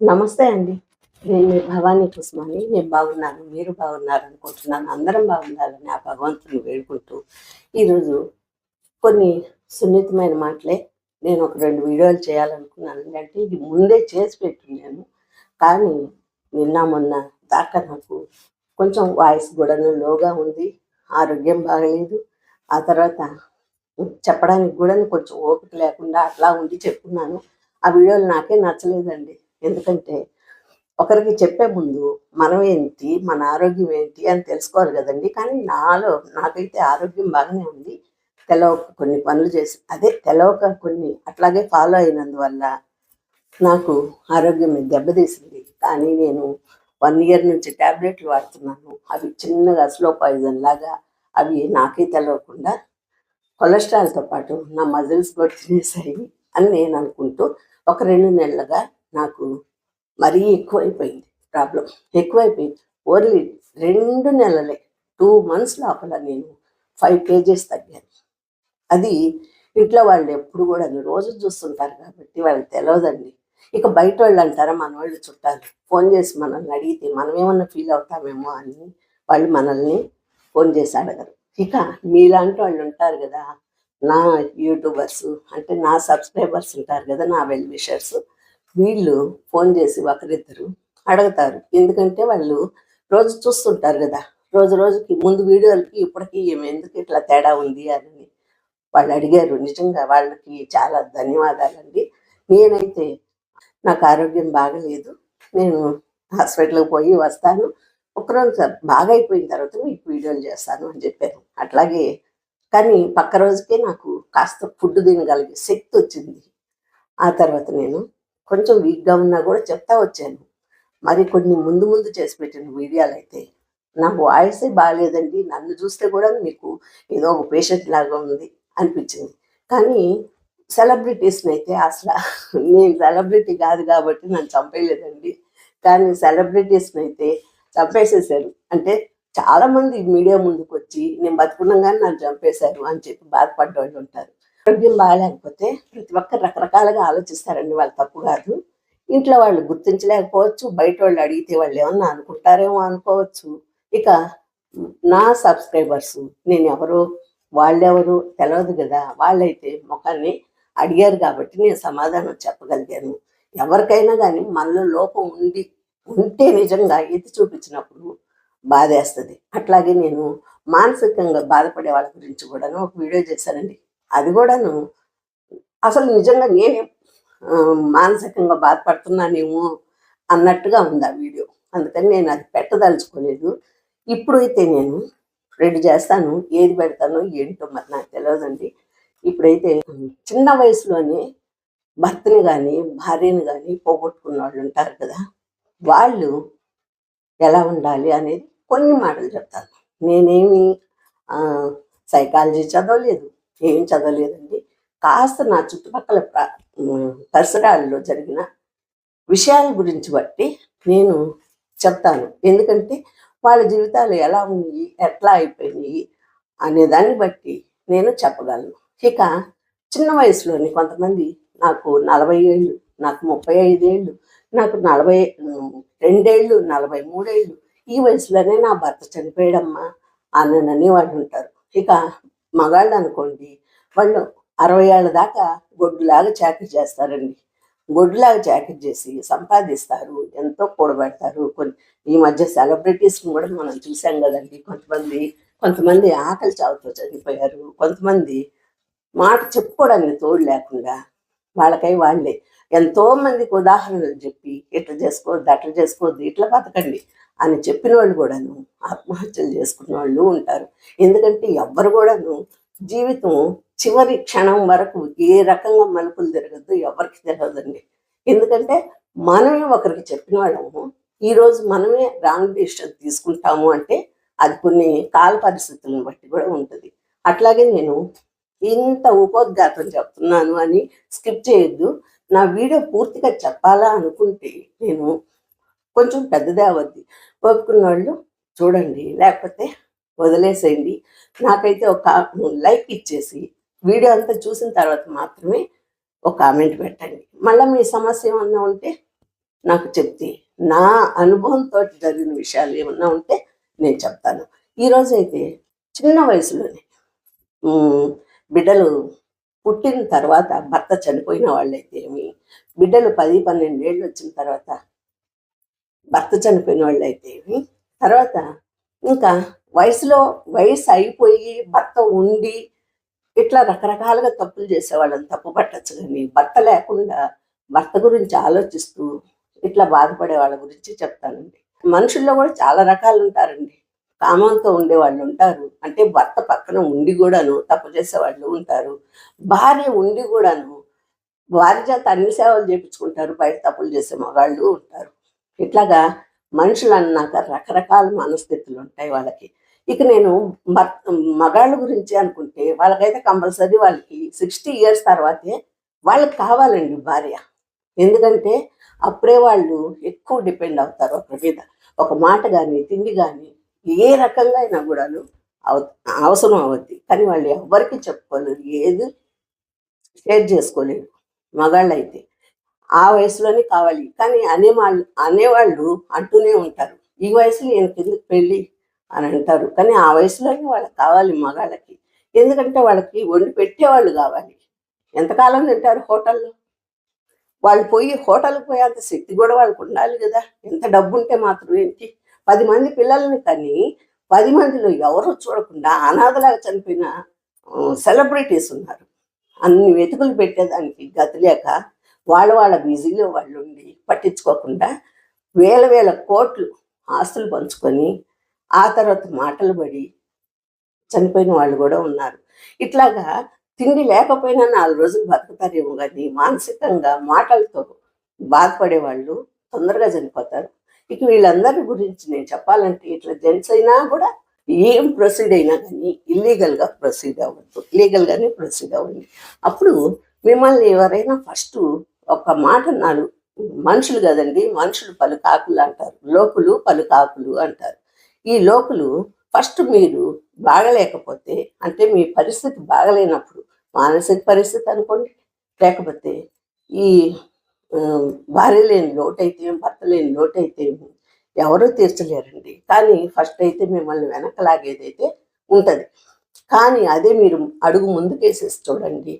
నమస్తే అండి. నేను మీ భవానీ కుస్మాని. నేను బాగున్నాను. మీరు బాగున్నారు అనుకుంటున్నాను. అందరం బాగుండాలని ఆ భగవంతుని వేడుకుంటూ ఈరోజు కొన్ని సున్నితమైన మాటలే నేను ఒక రెండు వీడియోలు చేయాలనుకున్నాను. అంటే ఇది ముందే చేసి పెట్టున్నాను. కానీ నిన్న మొన్న దాకా నాకు కొంచెం వాయిస్ కూడా లోగా ఉంది. ఆరోగ్యం బాగలేదు. ఆ తర్వాత చెప్పడానికి కూడా కొంచెం ఓపిక లేకుండా అట్లా ఉండి చెప్పుకున్నాను ఆ వీడియోలు నాకే నచ్చలేదండి. ఎందుకంటే ఒకరికి చెప్పే ముందు మనం ఏంటి మన ఆరోగ్యం ఏంటి అని తెలుసుకోవాలి కదండి. కానీ నాలో నాకైతే ఆరోగ్యం బాగానే ఉంది. తెలవక కొన్ని పనులు చేసి అదే తెలవక కొన్ని అట్లాగే ఫాలో అయినందువల్ల నాకు ఆరోగ్యం దెబ్బతీసింది. కానీ నేను వన్ ఇయర్ నుంచి ట్యాబ్లెట్లు వాడుతున్నాను. అవి చిన్నగా స్లో పాయిజన్ లాగా అవి నాకే తెలవకుండా కొలెస్ట్రాల్తో పాటు నా మజిల్స్ కూడా తినేసాయి అని నేను అనుకుంటూ ఒక రెండు నెలలుగా నాకు మరీ ఎక్కువైపోయింది ప్రాబ్లం. ఎక్కువైపోయింది. ఓన్లీ రెండు నెలలే. టూ మంత్స్ లోపల నేను ఫైవ్ కేజెస్ తగ్గాను. అది ఇంట్లో వాళ్ళు ఎప్పుడు కూడా రోజు చూస్తుంటారు కాబట్టి వాళ్ళకి తెలియదండి ఇక బయట వాళ్ళు అంటారా మన వాళ్ళు చుట్టాలు. ఫోన్ చేసి మనల్ని అడిగితే మనం ఏమన్నా ఫీల్ అవుతామేమో అని వాళ్ళు మనల్ని ఫోన్ చేసి అడగరు. ఇక మీలాంటి వాళ్ళు ఉంటారు కదా నా యూట్యూబర్స్ అంటే నా సబ్స్క్రైబర్స్ ఉంటారు కదా నా వెల్ విషర్స్. వీళ్ళు ఫోన్ చేసి ఒకరిద్దరు అడుగుతారు. ఎందుకంటే వాళ్ళు రోజు చూస్తుంటారు కదా. రోజు రోజుకి ముందు వీడియోలకి ఇప్పటికీ ఎందుకు ఇట్లా తేడా ఉంది అని వాళ్ళు అడిగారు. నిజంగా వాళ్ళకి చాలా ధన్యవాదాలండి. నేనైతే నాకు ఆరోగ్యం బాగలేదు. నేను హాస్పిటల్కి పోయి వస్తాను. ఒకరోజు బాగా అయిపోయిన తర్వాత మీకు వీడియోలు చేస్తాను అని చెప్పాను అట్లాగే కానీ పక్క రోజుకే నాకు కాస్త ఫుడ్ తినగలిగే శక్తి వచ్చింది. ఆ తర్వాత నేను కొంచెం వీక్గా ఉన్నా కూడా చెప్తా వచ్చాను. మరి కొన్ని ముందు ముందు చేసి పెట్టిన వీడియోలు అయితే నా వాయిసే బాగాలేదండి నన్ను చూస్తే కూడా మీకు ఏదో ఒక పేషెంట్ లాగా ఉంది అనిపించింది. కానీ సెలబ్రిటీస్ని అయితే అసలు నేను సెలబ్రిటీ కాదు కాబట్టి నన్ను చంపేయలేదండి. కానీ సెలబ్రిటీస్ని అయితే చంపేసేసారు. అంటే చాలామంది మీడియా ముందుకు వచ్చి నేను బతుకున్నాగానే నన్ను చంపేశారు అని చెప్పి బాధపడ్డ వాళ్ళు ఉంటారు. ఆరోగ్యం బాగాలేకపోతే ప్రతి ఒక్కరు రకరకాలుగా ఆలోచిస్తారండి వాళ్ళు తప్పు కాదు. ఇంట్లో వాళ్ళు గుర్తించలేకపోవచ్చు బయట వాళ్ళు అడిగితే వాళ్ళు ఏమన్నా అనుకుంటారేమో అనుకోవచ్చు. ఇక నా సబ్స్క్రైబర్స్ నేను ఎవరు వాళ్ళెవరు తెలియదు కదా వాళ్ళైతే ముఖాన్ని అడిగారు కాబట్టి నేను సమాధానం చెప్పగలిగాను. ఎవరికైనా కానీ మనలో లోపం ఉండి ఉంటే నిజంగా ఎత్తి చూపించినప్పుడు బాధేస్తుంది. అట్లాగే నేను మానసికంగా బాధపడే వాళ్ళ గురించి కూడాను ఒక వీడియో చేశానండి. అది కూడాను. అసలు నిజంగా నేనే మానసికంగా బాధపడుతున్నానేమో అన్నట్టుగా ఉంది ఆ వీడియో. అందుకని నేను అది పెట్టదలుచుకోలేదు. ఇప్పుడు అయితే నేను రెడీ చేస్తాను. ఏది పెడతానో ఏంటో మరి నాకు తెలియదండి ఇప్పుడైతే చిన్న వయసులోనే భర్తని కానీ భార్యని కానీ పోగొట్టుకున్న వాళ్ళు ఉంటారు కదా. వాళ్ళు ఎలా ఉండాలి అనేది కొన్ని మాటలు చెప్తాను. నేనేమి సైకాలజీ చదవలేదు. ఏం చదవలేదండి. కాస్త నా చుట్టుపక్కల ప్ర- పరిసరాల్లో జరిగిన విషయాల గురించి బట్టి నేను చెప్తాను. ఎందుకంటే వాళ్ళ జీవితాలు ఎలా ఉన్నాయి ఎట్లా అయిపోయినాయి అనే దాన్ని బట్టి నేను చెప్పగలను. ఇక చిన్న వయసులోని కొంతమంది నాకు నలభై ఏళ్ళు నాకు ముప్పై ఐదేళ్ళు నాకు నలభై రెండేళ్ళు నలభై మూడేళ్ళు ఈ వయసులోనే నా భర్త చనిపోయాడమ్మా అని వాళ్ళు ఉంటారు. ఇక మగాళ్ళు అనుకోండి వాళ్ళు అరవై ఏళ్ళ దాకా గొడ్డులాగా చాకరీ చేస్తారండి. గొడ్డులాగా చాకరీ చేసి సంపాదిస్తారు ఎంతో కూడబెడతారు. కొన్ని ఈ మధ్య సెలబ్రిటీస్ని కూడా మనం చూసాం కదండి. కొంతమంది కొంతమంది ఆకలి చావుతో చనిపోయారు. కొంతమంది మాట చెప్పుకోవడానికి తోడు లేకుండా వాళ్ళకై వాళ్ళే. ఎంతో మందికి ఉదాహరణలు చెప్పి ఇట్లా చేసుకోవద్దు అట్లా చేసుకోవద్దు ఇట్లా బతకండి. అని చెప్పిన వాళ్ళు కూడాను ఆత్మహత్యలు చేసుకున్న వాళ్ళు ఉంటారు. ఎందుకంటే ఎవ్వరు కూడాను జీవితం చివరి క్షణం వరకు ఏ రకంగా మలుపులు తిరగద్దు ఎవరికి తెలియదండి ఎందుకంటే మనమే ఒకరికి చెప్పిన వాళ్ళము ఈరోజు మనమే రాంగ్ డిసిషన్ తీసుకుంటాము అంటే అది కొన్ని కాల పరిస్థితులను బట్టి కూడా ఉంటుంది. అట్లాగే నేను ఇంత ఉపోద్ఘాతం చెప్తున్నాను అని స్కిప్ చేయొద్దు. నా వీడియో పూర్తిగా చెప్పాలా అనుకుంటే నేను కొంచెం పెద్దదే అవద్ది. ఒప్పుకున్న వాళ్ళు చూడండి లేకపోతే వదిలేసేయండి. నాకైతే ఒక లైక్ ఇచ్చేసి వీడియో అంతా చూసిన తర్వాత మాత్రమే ఒక కామెంట్ పెట్టండి. మళ్ళీ మీ సమస్య ఏమన్నా ఉంటే నాకు చెప్తే నా అనుభవంతో జరిగిన విషయాలు ఏమన్నా ఉంటే నేను చెప్తాను. ఈరోజు అయితే చిన్న వయసులోనే బిడ్డలు పుట్టిన తర్వాత భర్త చనిపోయిన వాళ్ళైతే ఏమి బిడ్డలు పది పన్నెండు ఏళ్ళు వచ్చిన తర్వాత భర్త చనిపోయిన వాళ్ళు అయితే తర్వాత ఇంకా వయసులో వయసు అయిపోయి భర్త ఉండి ఇట్లా రకరకాలుగా తప్పులు చేసేవాళ్ళని తప్పు పట్టచ్చు కానీ భర్త లేకుండా భర్త గురించి ఆలోచిస్తూ ఇట్లా బాధపడే వాళ్ళ గురించి చెప్తానండి. మనుషుల్లో కూడా చాలా రకాలు ఉంటారండి. కామంతో ఉండే వాళ్ళు ఉంటారు. అంటే భర్త పక్కన ఉండి కూడాను తప్పు చేసే వాళ్ళు ఉంటారు. భార్య ఉండి కూడాను భార్య చేత అన్ని సేవలు చేపించుకుంటారు. బయట తప్పులు చేసే మగాళ్ళు ఉంటారు. ఇట్లాగా మనుషులు అన్నాక రకరకాల మనస్థితులు ఉంటాయి వాళ్ళకి. ఇక నేను మగాళ్ళ గురించి అనుకుంటే వాళ్ళకైతే కంపల్సరీ వాళ్ళకి సిక్స్టీ ఇయర్స్ తర్వాతే వాళ్ళకి కావాలండి భార్య. ఎందుకంటే అప్పుడే వాళ్ళు ఎక్కువ డిపెండ్ అవుతారు ఒకరి మీద. ఒక మాట కానీ తిండి కానీ ఏ రకంగా అయినా కూడాను అవసరం అవుద్ది కానీ వాళ్ళు ఎవరికి చెప్పుకోలేరు ఏది షేర్ చేసుకోలేరు మగాళ్ళు అయితే ఆ వయసులోనే కావాలి. కానీ అనేవాళ్ళు అనేవాళ్ళు అంటూనే ఉంటారు. ఈ వయసులో నేను ఎందుకు పెళ్ళి అని అంటారు. కానీ ఆ వయసులోనే వాళ్ళకి కావాలి మగాళ్ళకి. ఎందుకంటే వాళ్ళకి వండి పెట్టేవాళ్ళు కావాలి. ఎంతకాలం తింటారు హోటల్లో? వాళ్ళు పోయి హోటల్కి పోయేంత శక్తి కూడా వాళ్ళకు ఉండాలి కదా. ఎంత డబ్బు ఉంటే మాత్రం ఏంటి? పది మంది పిల్లల్ని కానీ పది మందిలో ఎవరు చూడకుండా అనాథలాగా చనిపోయిన సెలబ్రిటీస్ ఉన్నారు. అన్ని వెతుకులు పెట్టేదానికి గతి లేక వాళ్ళ వాళ్ళ బిజీలో వాళ్ళు ఉండి పట్టించుకోకుండా వేల వేల కోట్లు ఆస్తులు పంచుకొని ఆ తర్వాత మాటలు పడి చనిపోయిన వాళ్ళు కూడా ఉన్నారు. ఇట్లాగా తిండి లేకపోయినా నాలుగు రోజులు బతుకుతారేమో కానీ మానసికంగా మాటలతో బాధపడే వాళ్ళు తొందరగా చనిపోతారు. ఇక వీళ్ళందరి గురించి నేను చెప్పాలంటే ఇట్లా జెంట్స్ అయినా కూడా ఏం ప్రొసీడ్ అయినా కానీ ఇల్లీగల్గా ప్రొసీడ్ అవ్వద్దు. లీగల్గానే ప్రొసీడ్ అవ్వండి. అప్పుడు మిమ్మల్ని ఎవరైనా ఫస్ట్ ఒక మాట అన్నారు. మనుషులు కదండి మనుషులు పలు కాకులు అంటారు లోకులు పలు కాకులు అంటారు. ఈ లోకులు ఫస్ట్ మీరు బాగలేకపోతే అంటే మీ పరిస్థితి బాగలేనప్పుడు మానసిక పరిస్థితి అనుకోండి లేకపోతే ఈ భార్య లేని లోటైతే భర్త లేని లోటైతే ఎవరూ తీర్చలేరండి. కానీ ఫస్ట్ అయితే మిమ్మల్ని వెనక లాగేదైతే ఉంటుంది. కానీ అదే మీరు అడుగు ముందుకేసేసి చూడండి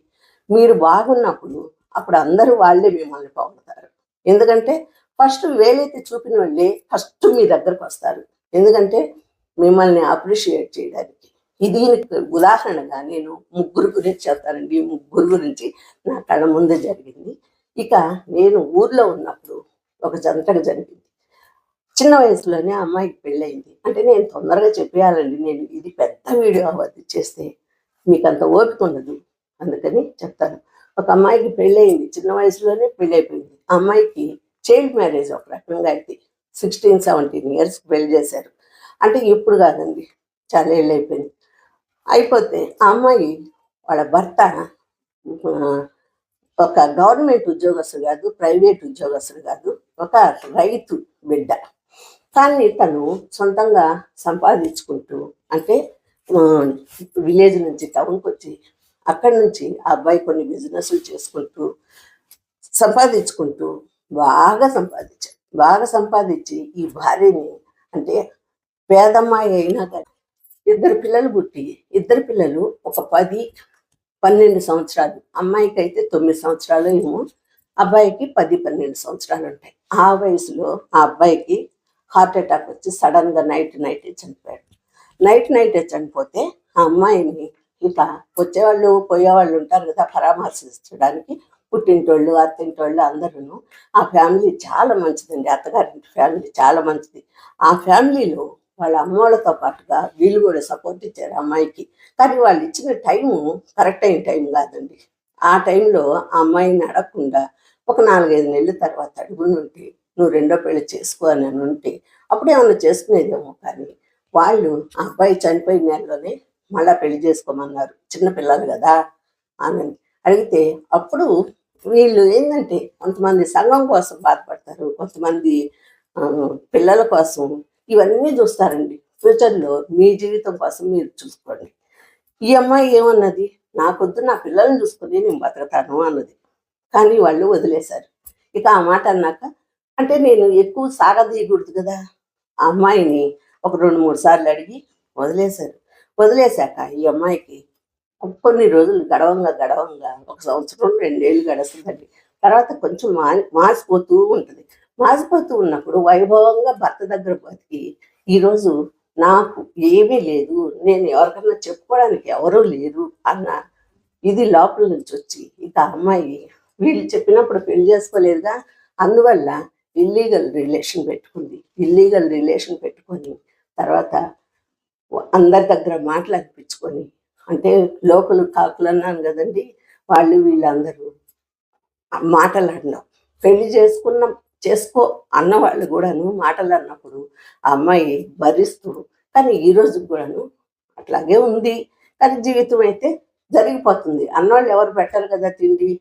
మీరు బాగున్నప్పుడు అప్పుడు అందరూ వాళ్ళే మిమ్మల్ని పొగుడతారు ఎందుకంటే ఫస్ట్ వేలైతే చూపిన వాళ్ళే ఫస్ట్ మీ దగ్గరకు వస్తారు. ఎందుకంటే మిమ్మల్ని అప్రిషియేట్ చేయడానికి. ఇది దీనికి ఉదాహరణగా నేను ముగ్గురు గురించి చెప్తానండి. ముగ్గురు గురించి నా కళ్ళ ముందు జరిగింది. ఇక నేను ఊర్లో ఉన్నప్పుడు ఒక జంటకు జరిగింది. చిన్న వయసులోనే అమ్మాయికి పెళ్ళయింది. అంటే నేను తొందరగా చెప్పేయాలండి. నేను ఇది పెద్ద వీడియో అవద్దు చేస్తే మీకు అంత ఓపిక ఉండదు. అందుకని చెప్తాను. ఒక అమ్మాయికి పెళ్ళయింది చిన్న వయసులోనే పెళ్ళైపోయింది ఆ అమ్మాయికి చైల్డ్ మ్యారేజ్ ఒక రకంగా అయితే సిక్స్టీన్ సెవెంటీన్ ఇయర్స్ పెళ్ళి చేశారు. అంటే ఇప్పుడు కాదండి చాలా ఏళ్ళు అయిపోయింది అయిపోతే ఆ అమ్మాయి వాళ్ళ భర్త ఒక గవర్నమెంట్ ఉద్యోగస్తుడు కాదు ప్రైవేట్ ఉద్యోగస్తుడు కాదు ఒక రైతు బిడ్డ. కానీ తను సొంతంగా సంపాదించుకుంటూ అంటే విలేజ్ నుంచి టౌన్కి వచ్చి అక్కడి నుంచి ఆ అబ్బాయి కొన్ని బిజినెస్లు చేసుకుంటూ సంపాదించుకుంటూ బాగా సంపాదించాడు. బాగా సంపాదించి ఈ భార్యని అంటే పేదమ్మాయి అయినా కానీ ఇద్దరు పిల్లలు పుట్టి ఇద్దరు పిల్లలు ఒక పది పన్నెండు సంవత్సరాలు అమ్మాయికి అయితే తొమ్మిది సంవత్సరాలు ఏమో అబ్బాయికి పది పన్నెండు సంవత్సరాలు ఉంటాయి. ఆ వయసులో ఆ అబ్బాయికి హార్ట్ అటాక్ వచ్చి సడన్గా నైట్ నైట్ చనిపోయాడు. నైట్ నైట్ చనిపోతే ఆ అమ్మాయిని ఇంకా వచ్చేవాళ్ళు పోయేవాళ్ళు ఉంటారు కదా పరామర్శించడానికి పుట్టింటోళ్ళు అత్తింటోళ్ళు అందరూ ఆ ఫ్యామిలీ చాలా మంచిదండి. అత్తగారింటి ఫ్యామిలీ చాలా మంచిది. ఆ ఫ్యామిలీలో వాళ్ళ అమ్మోళ్ళతో పాటుగా వీళ్ళు కూడా సపోర్ట్ ఇచ్చారు అమ్మాయికి. కానీ వాళ్ళు ఇచ్చిన టైము కరెక్ట్ అయిన టైం కాదండి. ఆ టైంలో ఆ అమ్మాయిని అడగకుండా ఒక నాలుగైదు నెలల తర్వాత అడుగునుంటే నువ్వు రెండో పెళ్ళి చేసుకో అని ఉంటే అప్పుడేమన్నా చేసుకునేదేమో కానీ వాళ్ళు ఆ అబ్బాయి చనిపోయిన నెలలోనే మళ్ళా పెళ్ళి చేసుకోమన్నారు. చిన్న పిల్లలు కదా అని అడిగితే అప్పుడు వీళ్ళు ఏంటంటే కొంతమంది సంఘం కోసం బాధపడతారు కొంతమంది పిల్లల కోసం ఇవన్నీ చూస్తారండి. ఫ్యూచర్లో మీ జీవితం కోసం మీరు చూసుకోండి. ఈ అమ్మాయి ఏమన్నది? నాకొద్దు నా పిల్లల్ని చూసుకుని నేను బతకతాను అన్నది. కానీ వాళ్ళు వదిలేశారు. ఇక ఆ మాట అన్నాక అంటే నేను ఎక్కువ సాగదీయకూడదు కదా. ఆ అమ్మాయిని ఒక రెండు మూడు సార్లు అడిగి వదిలేశారు. వదిలేశాక ఈ అమ్మాయికి కొన్ని రోజులు గడవంగా గడవంగా ఒక సంవత్సరం రెండేళ్ళు గడుస్తుందండి. తర్వాత కొంచెం మా మాసిపోతూ ఉంటుంది. మాసిపోతూ ఉన్నప్పుడు వైభవంగా భర్త దగ్గర బతికి ఈరోజు నాకు ఏమీ లేదు నేను ఎవరికన్నా చెప్పుకోవడానికి ఎవరూ లేరు అన్న ఇది లోపల నుంచి వచ్చి ఇక ఆ అమ్మాయి వీళ్ళు చెప్పినప్పుడు పెళ్ళి చేసుకోలేదుగా. అందువల్ల ఇల్లీగల్ రిలేషన్ పెట్టుకుంది. ఇల్లీగల్ రిలేషన్ పెట్టుకొని తర్వాత అందరి దగ్గర మాటలు అనిపించుకొని అంటే లోకల్ కాకులు అన్నాను కదండి వాళ్ళు వీళ్ళందరూ మాటలు పెళ్ళి చేసుకున్నాం చేసుకో అన్న వాళ్ళు కూడాను మాటలు అన్నప్పుడు ఆ అమ్మాయి భరిస్తూ కానీ ఈ రోజు కూడాను అట్లాగే ఉంది. కానీ జీవితం అయితే జరిగిపోతుంది. అన్నవాళ్ళు ఎవరు పెట్టరు కదా తిండి?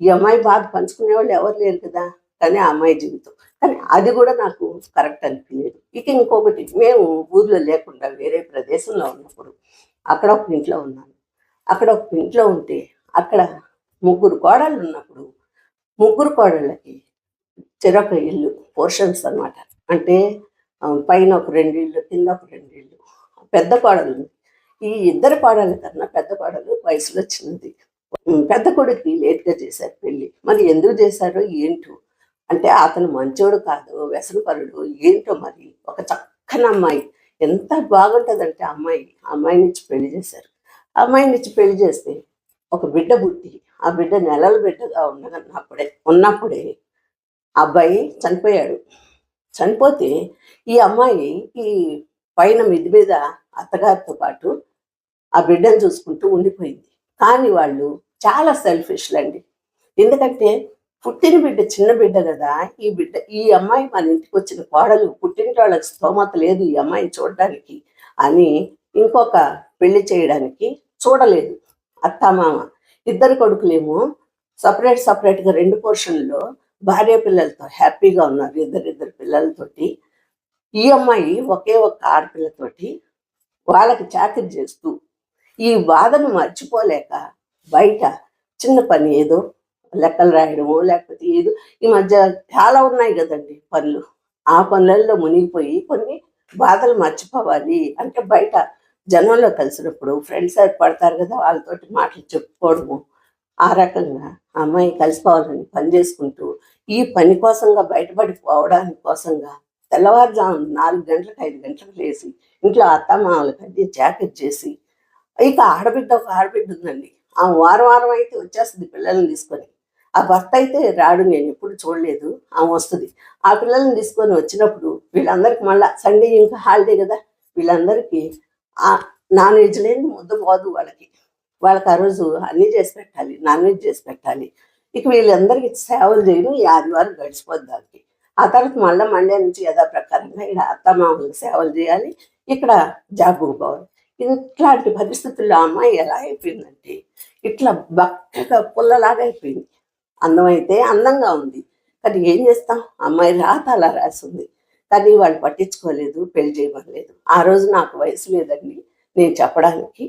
ఈ అమ్మాయి బాధ పంచుకునే వాళ్ళు ఎవరు లేరు కదా? కానీ ఆ అమ్మాయి జీవితం. కానీ అది కూడా నాకు కరెక్ట్ అనిపించలేదు ఇక ఇంకొకటి మేము ఊర్లో లేకుండా వేరే ప్రదేశంలో ఉన్నప్పుడు అక్కడ ఒక ఇంట్లో ఉన్నాను. అక్కడ ఒక ఇంట్లో ఉంటే అక్కడ ముగ్గురు కోడళ్ళు ఉన్నప్పుడు ముగ్గురు కోడళ్ళకి చెరొక ఇల్లు పోర్షన్స్ అన్నమాట. అంటే పైన ఒక రెండు ఇల్లు కింద ఒక రెండు ఇల్లు పెద్ద కోడలు ఉంది. ఈ ఇద్దరు కోడల కన్నా పెద్ద కోడలు వయసులో చిన్నది. పెద్ద కొడుకు లేట్గా చేశారు పెళ్ళి మరి ఎందుకు చేశారో ఏంటో అంటే అతను మంచోడు కాదు వ్యసనపరుడు. ఏంటో మరి? ఒక చక్కని అమ్మాయి. ఎంత బాగుంటుందంటే ఆ అమ్మాయి. ఆ అమ్మాయిని ఇచ్చి పెళ్ళి చేశారు. ఆ అమ్మాయిని ఇచ్చి పెళ్ళి చేస్తే ఒక బిడ్డ పుట్టి ఆ బిడ్డ నెలల బిడ్డగా ఉన్నప్పుడే ఉన్నప్పుడే ఆ అబ్బాయి చనిపోయాడు. చనిపోతే ఈ అమ్మాయి ఈ పైన మిద్ది మీద అత్తగారితో పాటు ఆ బిడ్డను చూసుకుంటూ ఉండిపోయింది. కానీ వాళ్ళు చాలా సెల్ఫిష్లండి ఎందుకంటే పుట్టిన బిడ్డ చిన్న బిడ్డ కదా ఈ బిడ్డ ఈ అమ్మాయి మన ఇంటికి వచ్చిన కోడలు పుట్టిన వాళ్ళకి స్తోమత లేదు ఈ అమ్మాయిని చూడడానికి అని ఇంకొక పెళ్ళి చేయడానికి చూడలేదు. అత్తామామ ఇద్దరు కొడుకులేమో సపరేట్ సపరేట్గా రెండు పోర్షన్లో భార్య పిల్లలతో హ్యాపీగా ఉన్నారు ఇద్దరిద్దరు పిల్లలతోటి. ఈ అమ్మాయి ఒకే ఒక్క ఆడపిల్లతోటి వాళ్ళకి చాకరీ చేస్తూ ఈ బాధను మర్చిపోలేక బయట చిన్న పని ఏదో లెక్కలు రాయడమో లేకపోతే ఏదో ఈ మధ్య చాలా ఉన్నాయి కదండి పనులు. ఆ పనులలో మునిగిపోయి కొన్ని బాధలు మర్చిపోవాలి అంటే బయట జనంలో కలిసినప్పుడు ఫ్రెండ్స్ పడతారు కదా వాళ్ళతోటి మాటలు చెప్పుకోవడము. ఆ రకంగా అమ్మాయి కలిసిపోవాలని పని చేసుకుంటూ ఈ పని కోసంగా బయటపడిపోవడానికి కోసంగా తెల్లవారుజాము నాలుగు గంటలకు ఐదు గంటలకు లేచి ఇంట్లో అత్తమామలకు అన్ని జాకెట్ చేసి ఇక ఆడబిడ్డ ఒక ఆడబిడ్డ ఉందండి. ఆ వారం వారం అయితే వచ్చేస్తుంది పిల్లల్ని తీసుకొని. ఆ భర్త అయితే రాడు నేను ఎప్పుడు చూడలేదు. ఆమె వస్తుంది. ఆ పిల్లల్ని తీసుకొని వచ్చినప్పుడు వీళ్ళందరికీ మళ్ళా సండే ఇంకా హాలిడే కదా. వీళ్ళందరికీ ఆ నాన్ వెజ్ లేని ముద్ద పోదు వాళ్ళకి. వాళ్ళకి ఆ రోజు అన్నీ చేసి పెట్టాలి నాన్ వెజ్ చేసి పెట్టాలి. ఇక వీళ్ళందరికీ సేవలు చేయను ఈ ఆదివారం గడిచిపోద్ది దానికి. ఆ తర్వాత మళ్ళీ మండే నుంచి యథాప్రకారంగా ఇక్కడ అత్తమామలకు సేవలు చేయాలి. ఇక్కడ జాబుకు పోవాలి. ఇట్లాంటి పరిస్థితుల్లో అమ్మాయి ఎలా అయిపోయిందంటే ఇట్లా బక్కగా పుల్లలాగా అయిపోయింది. అందమైతే అందంగా ఉంది. కానీ ఏం చేస్తాం? అమ్మాయి రాత అలా రాసింది. కానీ వాళ్ళు పట్టించుకోలేదు పెళ్ళి చేయమలేదు ఆ రోజు నాకు వయసు లేదండి నేను చెప్పడానికి.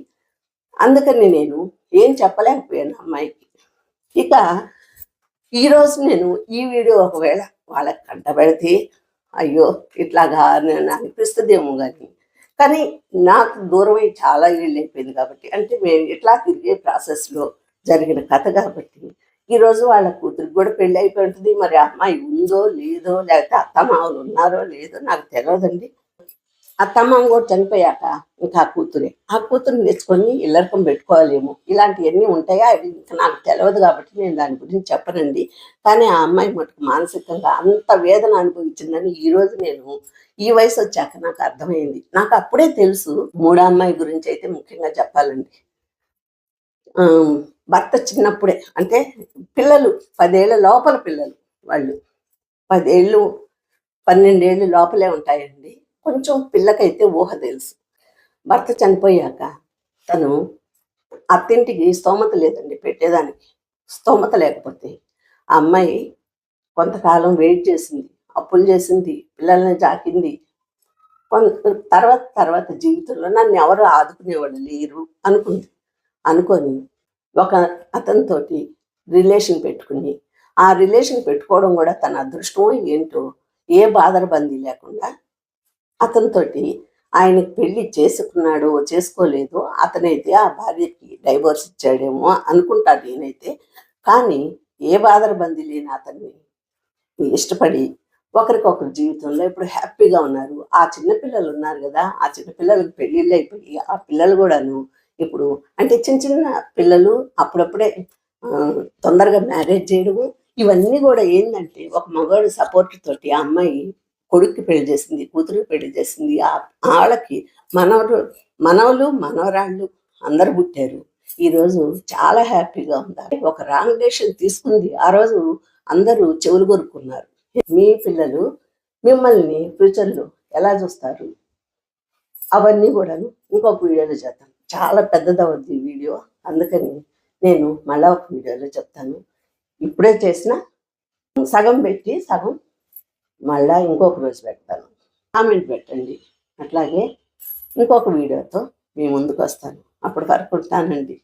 అందుకని నేను ఏం చెప్పలేకపోయాను అమ్మాయికి. ఇక ఈరోజు నేను ఈ వీడియో ఒకవేళ వాళ్ళకి కంటపెడితే అయ్యో ఇట్లాగా నేను అనిపిస్తుందేమో కానీ కానీ నాకు దూరమై చాలా ఏళ్ళు అయిపోయింది కాబట్టి అంటే మేము ఇట్లా తిరిగే ప్రాసెస్లో జరిగిన కథ కాబట్టి ఈరోజు వాళ్ళ కూతురికి కూడా పెళ్ళి అయిపోతుంది మరి ఆ అమ్మాయి ఉందో లేదో లేకపోతే అత్తమామలు ఉన్నారో లేదో నాకు తెలియదండి అత్తమ్మ కూడా చనిపోయాక ఇంకా ఆ కూతురే. ఆ కూతురుని తెచ్చుకొని ఇల్లరకం పెట్టుకోవాలేమో. ఇలాంటివన్నీ ఉంటాయా? అవి ఇంకా నాకు తెలియదు కాబట్టి నేను దాని గురించి చెప్పనండి. కానీ ఆ అమ్మాయి మటుకు మానసికంగా అంత వేదన అనుభవించిందని ఈ రోజు నేను ఈ వయసు వచ్చాక నాకు అర్థమైంది. నాకు అప్పుడే తెలుసు. మూడో అమ్మాయి గురించి అయితే ముఖ్యంగా చెప్పాలండి భర్త చిన్నప్పుడే అంటే పిల్లలు పదేళ్ళ లోపల పిల్లలు వాళ్ళు. పదేళ్ళు పన్నెండేళ్ళు లోపలే ఉంటాయండి. కొంచెం పిల్లకైతే ఊహ తెలుసు. భర్త చనిపోయాక తను అత్తింటికి స్తోమత లేదండి పెట్టేదానికి స్తోమత లేకపోతే. ఆ అమ్మాయి కొంతకాలం వెయిట్ చేసింది అప్పులు చేసింది పిల్లల్ని జాకింది. కొంత తర్వాత తర్వాత జీవితంలో నన్ను ఎవరు ఆదుకునేవాళ్ళు లేరు అనుకుంది. అనుకొని ఒక అతనితోటి రిలేషన్ పెట్టుకుని ఆ రిలేషన్ పెట్టుకోవడం కూడా తన అదృష్టమో ఏంటో ఏ బాధరబందీ లేకుండా అతనితోటి ఆయనకి పెళ్ళి చేసుకున్నాడో చేసుకోలేదో అతనైతే ఆ భార్యకి డైవోర్స్ ఇచ్చాడేమో అనుకుంటాడు నేనైతే. కానీ ఏ బాధరబందీ లేని అతన్ని ఇష్టపడి ఒకరికొకరు జీవితంలో ఇప్పుడు హ్యాపీగా ఉన్నారు. ఆ చిన్నపిల్లలు ఉన్నారు కదా ఆ చిన్నపిల్లలకి పెళ్ళిళ్ళు అయిపోయి ఆ పిల్లలు కూడాను ఇప్పుడు అంటే చిన్న చిన్న పిల్లలు అప్పుడప్పుడే తొందరగా మ్యారేజ్ చేయడము ఇవన్నీ కూడా ఏంటంటే ఒక మగవాడు సపోర్ట్ తోటి ఆ అమ్మాయి కొడుక్కి పెళ్ళి చేసింది కూతురికి పెళ్ళి చేసింది ఆ వాళ్ళకి మనవరు మనవలు మనవరాళ్ళు అందరు పుట్టారు. ఈ రోజు చాలా హ్యాపీగా ఉంది. ఒక రాంగ్ డెసిషన్ తీసుకుంది. ఆ రోజు అందరూ చెవులు కొరుకున్నారు మీ పిల్లలు మిమ్మల్ని ఫ్యూచర్లో ఎలా చూస్తారు? అవన్నీ కూడా ఇంకొక వీడియోలో చేద్దాం. చాలా పెద్దదవుద్ది ఈ వీడియో. అందుకని నేను మళ్ళా ఒక వీడియోలో చెప్తాను. ఇప్పుడే చేసిన సగం పెట్టి సగం మళ్ళా ఇంకొక రోజు పెడతాను. కామెంట్ పెట్టండి. అట్లాగే ఇంకొక వీడియోతో మీ ముందుకు వస్తాను. అప్పటి వరకు ఉంటానండి.